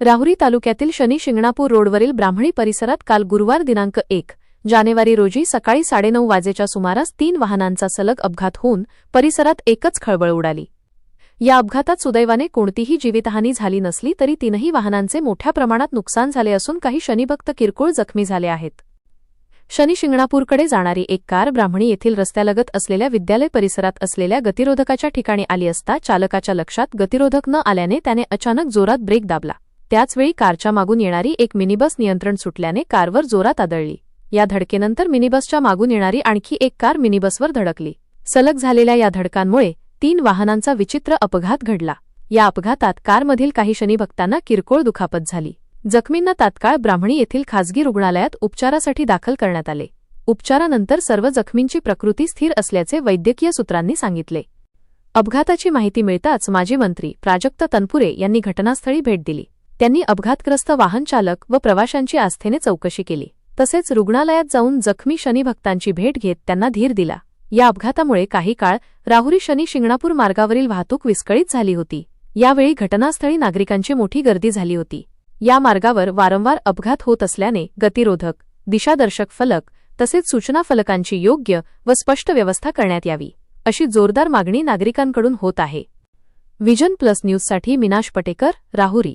राहुरी तालुक्यातील शनी शिंगणापूर रोडवरील ब्राह्मणी परिसरात काल गुरुवार दिनांक एक जानेवारी रोजी सकाळी साडेनऊ वाजेच्या सुमारास तीन वाहनांचा सलग अपघात होऊन परिसरात एकच खळबळ उडाली. या अपघातात सुदैवाने कोणतीही जीवितहानी झाली नसली तरी तीनही वाहनांचे मोठ्या प्रमाणात नुकसान झाले असून काही शनिभक्त किरकोळ जखमी झाले आहेत. शनी शिंगणापूरकडे जाणारी एक कार ब्राह्मणी येथील रस्त्यालगत असलेल्या विद्यालय परिसरात असलेल्या गतिरोधकाच्या ठिकाणी आली असता चालकाच्या लक्षात गतिरोधक न आल्याने त्याने अचानक जोरात ब्रेक दाबला. त्याचवेळी कारच्या मागून येणारी एक मिनीबस नियंत्रण सुटल्याने कारवर जोरात आदळली. या धडकेनंतर मिनीबसच्या मागून येणारी आणखी एक कार मिनीबसवर धडकली. सलग झालेल्या या धडकांमुळे तीन वाहनांचा विचित्र अपघात घडला. या अपघातात कारमधील काही शनिभक्तांना किरकोळ दुखापत झाली. जखमींना तात्काळ ब्राह्मणी येथील खासगी रुग्णालयात उपचारासाठी दाखल करण्यात आले. उपचारानंतर सर्व जखमींची प्रकृती स्थिर असल्याचे वैद्यकीय सूत्रांनी सांगितले. अपघाताची माहिती मिळताच माजी मंत्री प्राजक्त तनपुरे यांनी घटनास्थळी भेट दिली. त्यांनी अपघातग्रस्त वाहनचालक व प्रवाशांची आस्थेने चौकशी केली. तसेच रुग्णालयात जाऊन जखमी शनिभक्तांची भेट घेत त्यांना धीर दिला. या अपघातामुळे काही काळ राहुरी शनी शिंगणापूर मार्गावरील वाहतूक विस्कळीत झाली होती. यावेळी घटनास्थळी नागरिकांची मोठी गर्दी झाली होती. या मार्गावर वारंवार अपघात होत असल्याने गतिरोधक दिशादर्शक फलक तसेच सूचना फलकांची योग्य व स्पष्ट व्यवस्था करण्यात यावी अशी जोरदार मागणी नागरिकांकडून होत आहे. विजन प्लस न्यूजसाठी मिनाश पटेकर राहुरी.